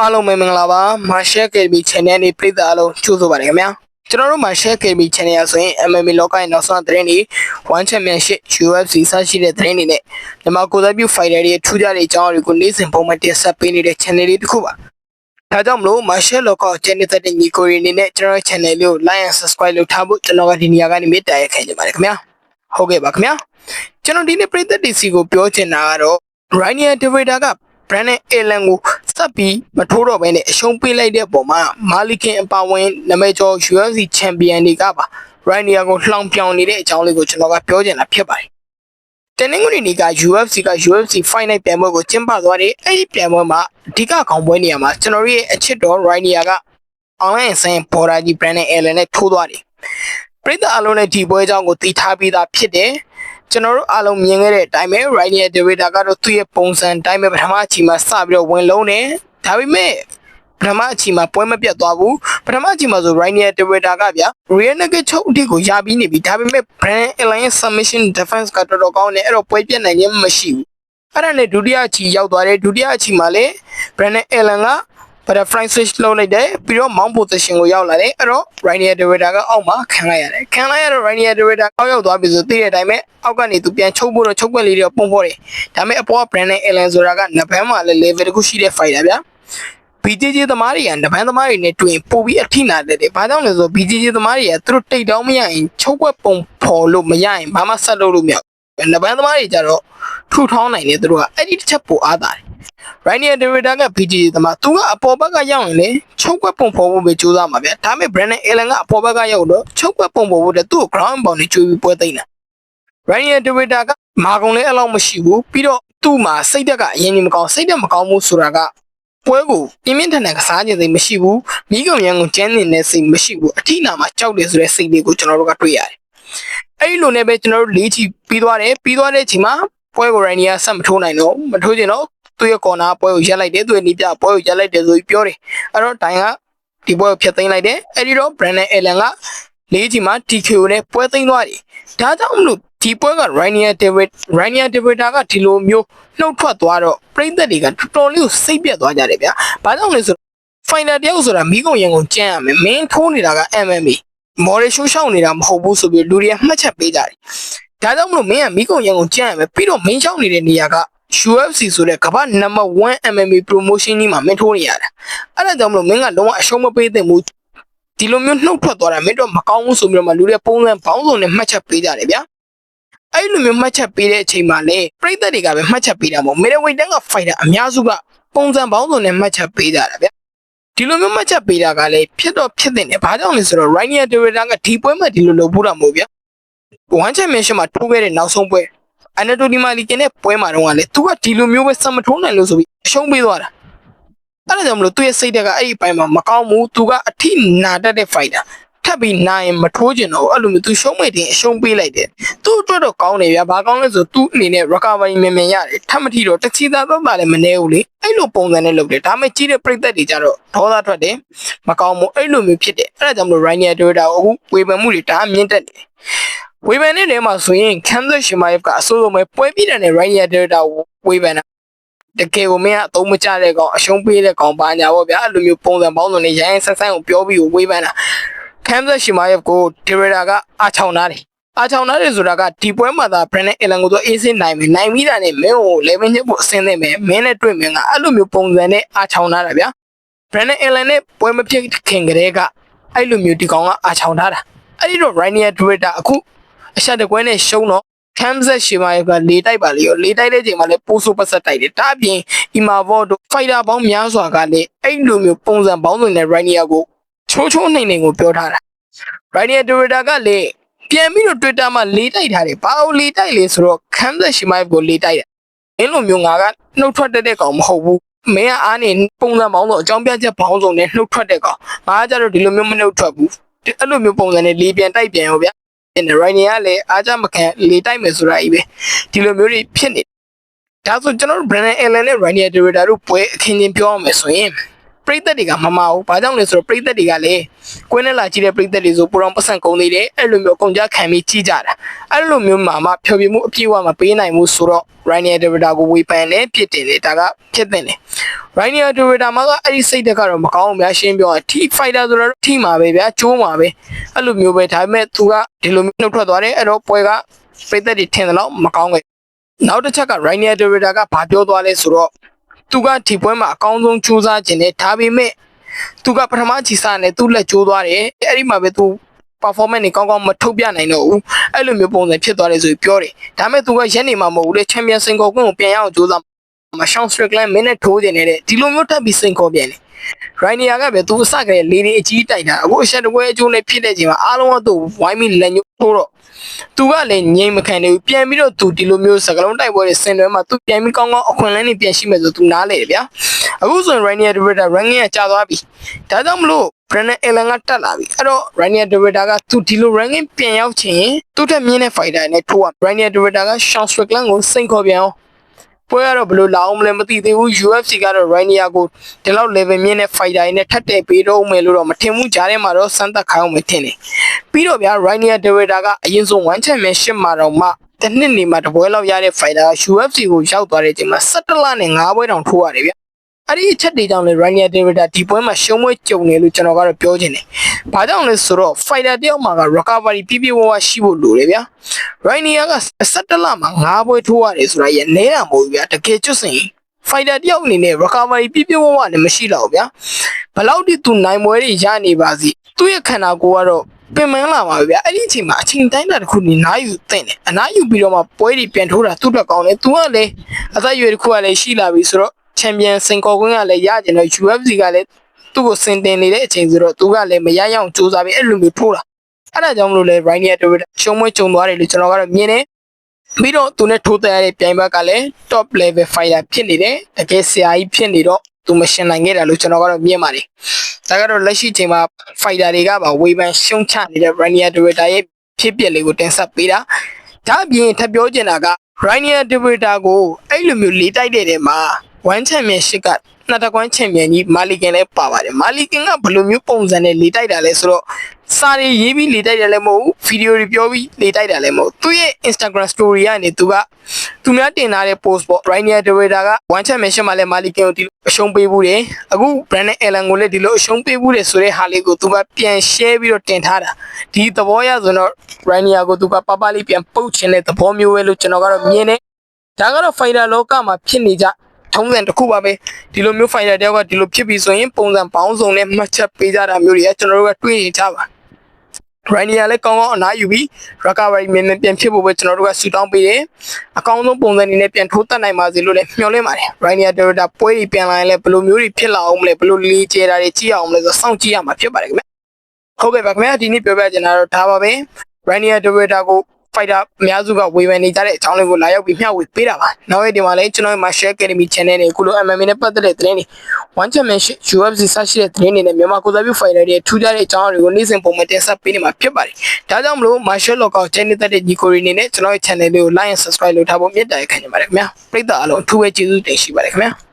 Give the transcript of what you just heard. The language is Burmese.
အားလုံးပဲမင်္ဂလာပါ Marshall Academy Channel နဲ့ပြည်သက်အားလုံးကြိုဆိုပါရခင်ဗျာကျွန်တော်တို့ Marshall Academy Channel ရဆိုရင် MMA လောကရဲ့နောက်ဆုံးသတင်းတွေ One Championship UFC စရှိတဲ့သတင်းတွေနဲ့ဒီမှာကိုယ်စားပြု fighter တွေထူးခြားတဲ့အကြောင်းအရာတွေကိုနေ့စဉ်ပုံမှန်တင်ဆက်ပေးနေတဲ့ channel လေးတစ်ခုပါဒါကြောင့်မလို့ Marshall လောက channel တဲ့ညီကိုရီအနေနဲ့ကျွန်တော်ရဲ့ channel လေးကို like and subscribe လုပ်ထားဖို့ကျွန်တော်ကဒီနေရာကနေမေတ္တာရက်ခံချင်ပါတယ်ခင်ဗျာဟုတ်ကဲ့ပါခင်ဗျာကျွန်တော်ဒီနေ့ပြည်သက်ဒီစီကိုပြောချင်တာကတော့ Rainier Twitter က Brandon Allen ကို စပ်ပြီးမထိုးတော့ဘဲနဲ့အရှုံးပေးလိုက်တဲ့ပုံမှာမာလီကင်အပါဝင်နာမည်ကျော် UFC Champion တွေကပါ Rainier ကိုလှောင်ပြောင်နေတဲ့အကြောင်းလေးကိုကျွန်တော်ကပြောချင်တာဖြစ်ပါတယ်။တနင်္ဂနွေနေ့က UFC က UFC Fight Night ပြန်ပွဲကိုကျင်းပသွားတယ်။အဲ့ဒီပြန်ပွဲမှာအဓိကခေါင်းပွဲနေရာမှာကျွန်တော်ရဲ့အချစ်တော် Rainier က online ဆိုင်ပေါ်ရာကြီး Brandon Allen နဲ့ထိုးသွားတယ်။ပရိသတ်အလုံးနဲ့ဒီပွဲအကြောင်းကိုသိထားပြီးသားဖြစ်တယ်။ ကျွန်တော်တို့အားလုံးမြင်ခဲ့တဲ့အတိုင်းပဲ Rainier Derrida ကတော့သူ့ရဲ့ပုံစံအတိုင်းပဲပထမအချိန်မှာစပြီးတော့ဝင်လုံးတယ်။ဒါပေမဲ့ပထမအချိန်မှာပွဲမပြတ်သွားဘူး။ပထမအချိန်မှာဆို Rainier Derrida ကဗျာ Rear Naked ချုပ်အထိကိုရပြီးနေပြီ။ဒါပေမဲ့ Brand Alliance Submission Defense ကတော်တော်ကောင်းတယ်။အဲ့တော့ပွဲပြတ်နိုင်ခြင်းမရှိဘူး။အဲ့ဒါနဲ့ဒုတိယအချီရောက်သွားတယ်ဒုတိယအချီမှာလေ Brandon Allen က butterfly switch လုပ်လိုက်တယ်ပြီးတော့ mount position ကိုရောက်လာတယ်အဲ့တော့ Rainier Derrida ကအောက်မှာခံလိုက်ရတယ်ခံလိုက်ရတော့ Rainier Derrida အောက်ရောက်သွားပြီဆိုသိတဲ့အတိုင်းပဲအောက်ကနေသူပြန်ချုပ်ဖို့တော့ချုပ်ွက်လေးတွေပုံဖို့တယ်ဒါပေမဲ့အပေါ်က Brandon Allen ဆိုတာကနဘန်းမှာလည်း level တစ်ခုရှိတဲ့ fighter ဗျာ BJJ သမားတွေကနဘန်းသမားတွေနဲ့တွေ့ရင်ပို့ပြီးအထိနာတယ်တယ်။ဘာကြောင့်လဲဆိုတော့ BJJ သမားတွေကသူတို့တိတ်တောင်းမရရင်ချုပ်ွက်ပုံဖော်လို့မရရင်ဘာမှဆက်လုပ်လို့မရဘူး။နဘန်းသမားတွေကြတော့ထူထောင်းနိုင်တယ်သူတို့ကအဲ့ဒီတစ်ချက်ပိုအားတာတယ်။ Rainier Derrida က BJJ သမားသူကအပေါ်ဘက်ကရောက်ရင်လေချုပ်ွက်ပုံဖော်ဖို့ပဲကြိုးစားမှာဗျာ။ဒါပေမဲ့ Brandon Allen ကအပေါ်ဘက်ကရောက်တော့ချုပ်ွက်ပုံဖော်ဖို့တဲ့သူ့ကို ground pound နဲ့ကျွေးပြီးပွဲသိမ်းတာ။ Rainier Derrida ကမာကုံလည်းအဲ့လောက်မရှိဘူးပြီးတော့သူ့မှာစိတ်သက်ကအရင်ကြီးမကောင်းစိတ်သက်မကောင်းဘူးဆိုတာကပွဲကိုပြင်းပြင်းထန်ထန်ကစားခြင်းစိတ်မရှိဘူးမိကုံရန်ကိုကျန်းနေတဲ့စိတ်မရှိဘူးအထိနာမှာကြောက်တယ်ဆိုတဲ့စိတ်လေးကိုကျွန်တော်တို့ကတွေ့ရတယ်အဲ့ဒီလိုနဲ့ပဲကျွန်တော်တို့လေးချီပြီးသွားတယ်ပြီးသွားတဲ့အချိန်မှာပွဲကိုရိုင်းနီယာဆက်မထိုးနိုင်တော့မထိုးချင်တော့ သူ့ရဲ့ကော်နာပွဲကိုရက်လိုက်တယ်သူ့ရဲ့နီးပြပွဲကိုရက်လိုက်တယ်ဆိုပြီးပြောတယ်အဲ့တော့တိုင်ကဒီပွဲကိုဖျက်သိမ်းလိုက်တယ်အဲ့ဒီတော့ Brandon Allen ကလေးချီမှာ TKO နဲ့ပွဲသိမ်းသွားတယ်ဒါကြောင့်မလို့ဒီပွဲက Rainier David Rainier David ကဒီလိုမျိုးနှုတ်ထွက်သွားတော့ပရိသတ်တွေကတော်တော်လေးကိုစိတ်ပြတ်သွားကြတယ်ဗျာ။ဘာကြောင့်လဲဆို final တယောက်ဆိုတာမိကုံရန်ကုန်ကြမ်းရမယ်။မင်းထိုးနေတာက MMA မော်ရရှိုးရှောင်းနေတာမဟုတ်ဘူးဆိုပြီးလူတွေကမှတ်ချက်ပေးကြတယ်။ဒါကြောင့်မလို့မင်းကမိကုံရန်ကုန်ကြမ်းရမယ်ပြီးတော့မင်းရှောင်းနေတဲ့နေရာက UFC ဆိုတဲ့ကမ္ဘာနံပါတ်1 MMA promotion ကြီးမှာမင်းထိုးနေရတာ။အဲ့ဒါကြောင့်မလို့မင်းကလုံးဝအရှုံးမပေးသင့်ဘူး။ဒီလိုမျိုးနှုတ်ထွက်သွားတာမင်းတော့မကောင်းဘူးဆိုပြီးတော့မှလူတွေပုံစံဘောင်းစုံနဲ့မှတ်ချက်ပေးကြတယ်ဗျာ။အဲ့လိုမျိုးမှတ်ချက်ပေးတဲ့အချိန်မှာလေပြိသက်တွေကပဲမှတ်ချက်ပေးတာမဟုတ်မီဒဝိတ်တန်းကဖိုက်တာအများစုကပုံစံပေါင်းစုံနဲ့မှတ်ချက်ပေးကြတာဗျဒီလိုမျိုးမှတ်ချက်ပေးတာကလည်းဖြစ်တော့ဖြစ်တဲ့နေဘာကြောင့်လဲဆိုတော့ Rainier Derrida ကဒီပွဲမှာဒီလိုလုပ်ဖို့တာမဟုတ်ဗျာ One Championship မှာထိုးခဲ့တဲ့နောက်ဆုံးပွဲ Anatoly Malikin နဲ့ပွဲမှာတော့ကလေသူကဒီလိုမျိုးပဲစမထိုးနိုင်လို့ဆိုပြီးအရှုံးပေးသွားတာအဲ့ဒါကြောင့်မလို့သူ့ရဲ့စိတ်ဓာတ်ကအဲ့ဒီပိုင်းမှာမကောင်းဘူးသူကအထိနာတတ်တဲ့ fighter ထပ်ပြီးနိုင်ရင်မထိုးကျင်တော့အဲ့လိုမျိုးသူရှုံးမိတင်အရှုံးပေးလိုက်တယ်သူ့အတွက်တော့ကောင်းတယ်ဗျာဘာကောင်းလဲဆိုသူ့အနေနဲ့ recovery မြန်မြန်ရတယ်ထပ်မထီတော့တချီသားတော့တာလည်းမနေဘူးလေအဲ့လိုပုံစံနဲ့လုပ်တယ်ဒါမှကြီးတဲ့ပြိသက်တွေကြတော့ဒေါသထွက်တယ်မကောင်းဘူးအဲ့လိုမျိုးဖြစ်တယ်အဲ့ဒါကြောင့်မလို့ Rainier Derrida ကိုအခုဝေဖန်မှုတွေဒါမြင့်တက်တယ် ဝေဖန်တဲ့နေရာမှာဆိုရင် Kansas Shimaev ကအဆိုးဆုံးပဲပွဲပြီးတဲ့ Rainier Derrida ကိုဝေဖန်တာတကယ်ကိုမင်းကအသုံးမကျတဲ့ကောင်အရှုံးပေးတဲ့ကောင်ပါညာပေါ့ဗျာအဲ့လိုမျိုးပုံစံပေါင်းစုံနဲ့ရိုင်းရိုင်းဆန်းဆန်းကိုပြောပြီးဝေဖန်တာ Kansas Shimaev ကို Derrida ကအားချောင်းနာတယ်အားချောင်းနာတယ်ဆိုတာကဒီပွဲမှာသာ Brandon Allen ကိုသူအေးစင်းနိုင်ပြီနိုင်ပြီးတာနဲ့မင်းကို level ညစ်ဖို့အဆင်းသင့်မယ်မင်းနဲ့တွေ့မင်းကအဲ့လိုမျိုးပုံစံနဲ့အားချောင်းနာတာဗျာ Brandon Allen နဲ့ပွဲမဖြစ်ခင်ကတည်းကအဲ့လိုမျိုးဒီကောင်ကအားချောင်းထားတာအဲ့ဒီတော့ Rainier Derrida အခု အရှာတကွဲနဲ့ရှုံးတော့ Kansas Shimaev ကလေတိုက်ပါလေရောလေတိုက်တဲ့ချိန်မှာလည်းပိုးဆိုးပတ်ဆက်တိုက်တယ်ဒါအပြင် Imavov တို့ fighter ပေါင်းများစွာကလည်းအဲ့လိုမျိုးပုံစံပေါင်းစုံနဲ့ Rainier ကိုချိုးချိုးနှိမ်နှိမ်ကိုပြောထားတာ Rainier Derrida ကလည်းပြန်ပြီးတော့ Twitter မှာလေတိုက်ထားတယ်ဘာလို့လေတိုက်လဲဆိုတော့ Kansas Shimaev ကိုလေတိုက်တယ်မင်းလိုမျိုးငါကနှုတ်ထွက်တတ်တဲ့ကောင်မဟုတ်ဘူးမင်းကအားနေပုံစံပေါင်းစုံအကြောင်းပြချက်ပေါင်းစုံနဲ့နှုတ်ထွက်တဲ့ကောင်ငါကကြတော့ဒီလိုမျိုးမနှုတ်ထွက်ဘူးအဲ့လိုမျိုးပုံစံနဲ့လေပြန်တိုက်ပြန်ရောဗျာ Rainier ကလည်းအားကြမခံလေတိုက်မယ်ဆိုတာကြီးပဲဒီလိုမျိုးတွေဖြစ်နေဒါဆိုကျွန်တော်တို့ Brandon Allen နဲ့ Rainier Derrida တို့ပွဲအခင်းချင်းပြောရမယ်ဆိုရင် ပရိသတ်တွေကမမအောင်ဘာကြောင့်လဲဆိုတော့ပရိသတ်တွေကလည်းကွင်းနဲ့လာကြည့်တဲ့ပရိသတ်တွေဆိုပူတော်ပတ်စံကုန်သေးတယ်အဲ့လိုမျိုးအကုန်ကြခံပြီးကြည့်ကြတာအဲ့လိုမျိုးမှာမှဖြောပြမှုအပြည့်အဝမပေးနိုင်ဘူးဆိုတော့ Rainier Derrida ကိုဝေဖန်တယ်ဖြစ်တယ်လေဒါကဖြစ်တဲ့တယ် Rainier Derrida မှာကအဲ့ဒီစိတ်တက်ကတော့မကောင်းဘူးများရှင်းပြောတာ T fighter ဆိုတော့ T မှာပဲဗျာကျိုးမှာပဲအဲ့လိုမျိုးပဲဒါပေမဲ့သူကဒီလိုမျိုးနှုတ်ထွက်သွားတယ်အဲ့တော့ပွဲကပရိသတ်တွေထင်တယ်လို့မကောင်းခဲ့နောက်တစ်ချက်က Rainier Derrida ကဘာပြောသွားလဲဆိုတော့ သူကဒီပွဲမှာအကောင်းဆုံးစူးစမ်းခြင်းနဲ့ဒါပေမဲ့သူကပထမချီစားနဲ့သူ့လက်ကျိုးသွားတယ်အဲ့ဒီမှာပဲသူ performance တွေကောင်းကောင်းမထုတ်ပြနိုင်တော့ဘူးအဲ့လိုမျိုးပုံစံဖြစ်သွားတယ်ဆိုပြီးပြောတယ်ဒါပေမဲ့သူကရက်နေမှာမဟုတ်ဘူးလေချန်ပီယံစင်ကောကွင်းကိုပြန်ရအောင်ကြိုးစားမရှောင်းစထရစ်လန်မင်းနဲ့ထိုးနေတယ်ဒီလိုမျိုးထပ်ပြီးစင်ကောပြန်တယ်ရိုင်းနီယာကပဲသူအစကလေးလေးလေးအကြီးတိုက်တာအခုအချက်တပွဲအကျိုးနဲ့ဖြစ်တဲ့ချိန်မှာအားလုံးကသူဝိုင်းပြီးလက်ညှိုး ထိုးတော့သူကလည်းငြိမ်မခံနေဘူးပြန်ပြီးတော့သူဒီလိုမျိုးစကလုံးတိုက်ပွဲတွေဆင်နွှဲမှာသူပြန်ပြီးကောင်းကောင်းအခွင့်အလမ်းတွေပြန်ရှိမယ်ဆိုသူနားလေတယ်ဗျာအခုဆိုရင် Rainier Derrida ranking ကကျသွားပြီဒါကြောင့်မလို့ Brandon Allen ကတက်လာပြီအဲ့တော့ Rainier Derrida ကသူဒီလို ranking ပြန်ရောက်ချင်သူ့ထက်မြင့်တဲ့ fighter နဲ့ထိုးရ Rainier Derrida က Sean Strickland ကိုစိန်ခေါ်ပြန်အောင်ပွဲကတော့ဘယ်လိုလာအောင်မလဲမသိသေးဘူး UFC ကတော့ Rainier ကိုဒီလောက် level မြင့်တဲ့ fighter တွေနဲ့ထပ်တဲ့ပေးတော့မယ်လို့တော့မထင်ဘူးကြားထဲမှာတော့စမ်းသပ်ခိုင်းအောင်မထင်နေ ပြီးတော့ဗျာ Rainier Derrida ကအရင်ဆုံး one championship မှာတော့မှတစ်နှစ်နေမှာတပွဲလောက်ရတဲ့ fighter UFC ကိုရောက်သွားတဲ့အချိန်မှာ17လနဲ့9ပွဲတောင်ထိုးရတယ်ဗျာအဲ့ဒီအချက်တွေကြောင့်လေ Rainier Derrida ဒီပွဲမှာရှုံးပွဲကြုံနေလို့ကျွန်တော်ကတော့ပြောချင်တယ်။ဘာကြောင့်လဲဆိုတော့ fighter တယောက်မှာက recovery ပြည့်ပြည့်ဝဝရှိဖို့လိုတယ်ဗျာ။ Rainier က17လမှာ9ပွဲထိုးရတယ်ဆိုတာရနဲတာမဟုတ်ဘူးဗျာ။တကယ်ကျွတ်စင် fighter တယောက်အနေနဲ့ recovery ပြည့်ပြည့်ဝဝလည်းမရှိတော့ဘူးဗျာ။ဘယ်လောက်ထိသူနိုင်ပွဲတွေရနေပါစီ။သူ့ရဲ့ခန္ဓာကိုယ်ကတော့ ပင်မလာပါဗျာအဲ့ဒီအချိန်မှာအချိန်တိုင်းတာတစ်ခုနေနားယူတဲ့တယ်အနားယူပြီးတော့မှပွဲတွေပြန်ထိုးတာသူ့အတွက်ကောင်းတယ်သူကလည်းအသက်အရွယ်တစ်ခုကလည်းရှိလာပြီဆိုတော့ချန်ပီယံစင်ကော်ကွင်းကလည်းရကျင်တော့ UFC ကလည်းသူ့ကိုစင်တင်နေတဲ့အချိန်ဆိုတော့သူကလည်းမရရအောင်စူးစမ်းပြီးအဲ့လိုမျိုးထိုးတာအဲ့ဒါကြောင့်မလို့လဲ Rainier Derrida ရှုံးမွေးကြုံသွားတယ်လို့ကျွန်တော်ကတော့မြင်တယ်ပြီးတော့သူနဲ့ထိုးတဲ့ရတဲ့ပြိုင်ဘက်ကလည်း top level fighter ဖြစ်နေတယ်တကယ်ဆရာကြီးဖြစ်နေတော့ သူမရှင်နိုင်ခဲ့တာလို့ကျွန်တော်ကတော့မြင်ပါတယ်ဒါကတော့လက်ရှိချိန်မှာ fighter တွေကပါဝေဖန်ရှုံချနေတဲ့ Rainier Derrida ရဲ့ဖြစ်ပျက်လေးကိုတင်ဆက်ပေးတာဒါအပြင်ထပ်ပြောချင်တာက Rainier Derrida ကိုအဲ့လိုမျိုးလေးတိုက်တဲ့နေရာမှာ one championship ကနှစ်တကွမ်းချန်ပီယံကြီးမာလီကင်လည်းပါပါတယ်မာလီကင်ကဘယ်လိုမျိုးပုံစံနဲ့လေတိုက်တာလဲဆိုတော့ စာရီရေးပြီးလေတိုက်တယ်လည်းမဟုတ်ဘူးဗီဒီယိုတွေပြောပြီးလေတိုက်တာလည်းမဟုတ်သူရဲ့ Instagram story ကနေသူကသူများတင်ထားတဲ့ post ပေါ့ Rainier Derrida က one championship မှာလည်းမာလီကင်ကိုဒီလိုအရှုံးပေးဘူးတယ်အခု Brandon Allen ကိုလည်းဒီလိုအရှုံးပေးဘူးတယ်ဆိုတဲ့ဟာလေးကိုသူကပြန် share ပြီးတော့တင်ထားတာဒီသဘောရဆိုတော့ Rainier ကိုသူကပပလေးပြန်ပုတ်ချင်တဲ့သဘောမျိုးပဲလို့ကျွန်တော်ကတော့မြင်တယ်ဒါကတော့ fighter လောကမှာဖြစ်နေကြထုံးစံတစ်ခုပါပဲဒီလိုမျိုး fighter တယောက်ကဒီလိုဖြစ်ပြီးဆိုရင်ပုံစံပေါင်းစုံနဲ့မှတ်ချက်ပေးကြတာမျိုးတွေကကျွန်တော်တို့ကတွေးနေကြပါ Rainier လည်းကောင်းကောင်းအနားယူပြီး recovery မြန်မြန်ပြန်ဖြစ်ဖို့ပဲကျွန်တော်တို့ကဆူတောင်းပေးတယ်အကောင်းဆုံးပုံစံအနေနဲ့ပြန်ထိုးတက်နိုင်ပါစေလို့လည်းမျှော်လင့်ပါတယ် Rainier Derrida ပွဲတွေပြန်လာရင်လည်းဘယ်လိုမျိုးတွေဖြစ်လာအောင်မလဲဘယ်လိုလေးကျဲတာတွေကြည့်အောင်မလဲဆိုစောင့်ကြည့်ရမှာဖြစ်ပါတယ်ခင်ဗျဟုတ်ကဲ့ပါခင်ဗျာဒီနေ့ပြောပြချင်တာတော့ဒါပါပဲ Rainier Derrida ကို fighter အများစုကဝေဖန်နေကြတဲ့အကြောင်းလေးကိုလာရောက်ပြီးမျှဝေပေးတာပါ။နောက်ရက်ဒီမှာလည်းကျွန်တော်ရဲ့ Martial Academy Channel နဲ့အခုလို MMA နဲ့ပတ်သက်တဲ့သတင်းတွေ One Championship UFC စရှိတဲ့သတင်းတွေနဲ့မြန်မာကိုယ်စားပြု fighter တွေထူးခြားတဲ့အကြောင်းတွေကိုနေ့စဉ်ပုံမှန်တင်ဆက်ပေးနေမှာဖြစ်ပါတယ်။ဒါကြောင့်မလို့ Martial Lockout Channel တဲ့ညီကိုရီနေနဲ့ကျွန်တော်ရဲ့ channel လေးကို like and subscribe လုပ်ထားဖို့မြတ်တာရက်ခံနေပါတယ်ခင်ဗျာ။ပရိသတ်အားလုံးအထူးပဲကျေးဇူးတင်ရှိပါတယ်ခင်ဗျာ။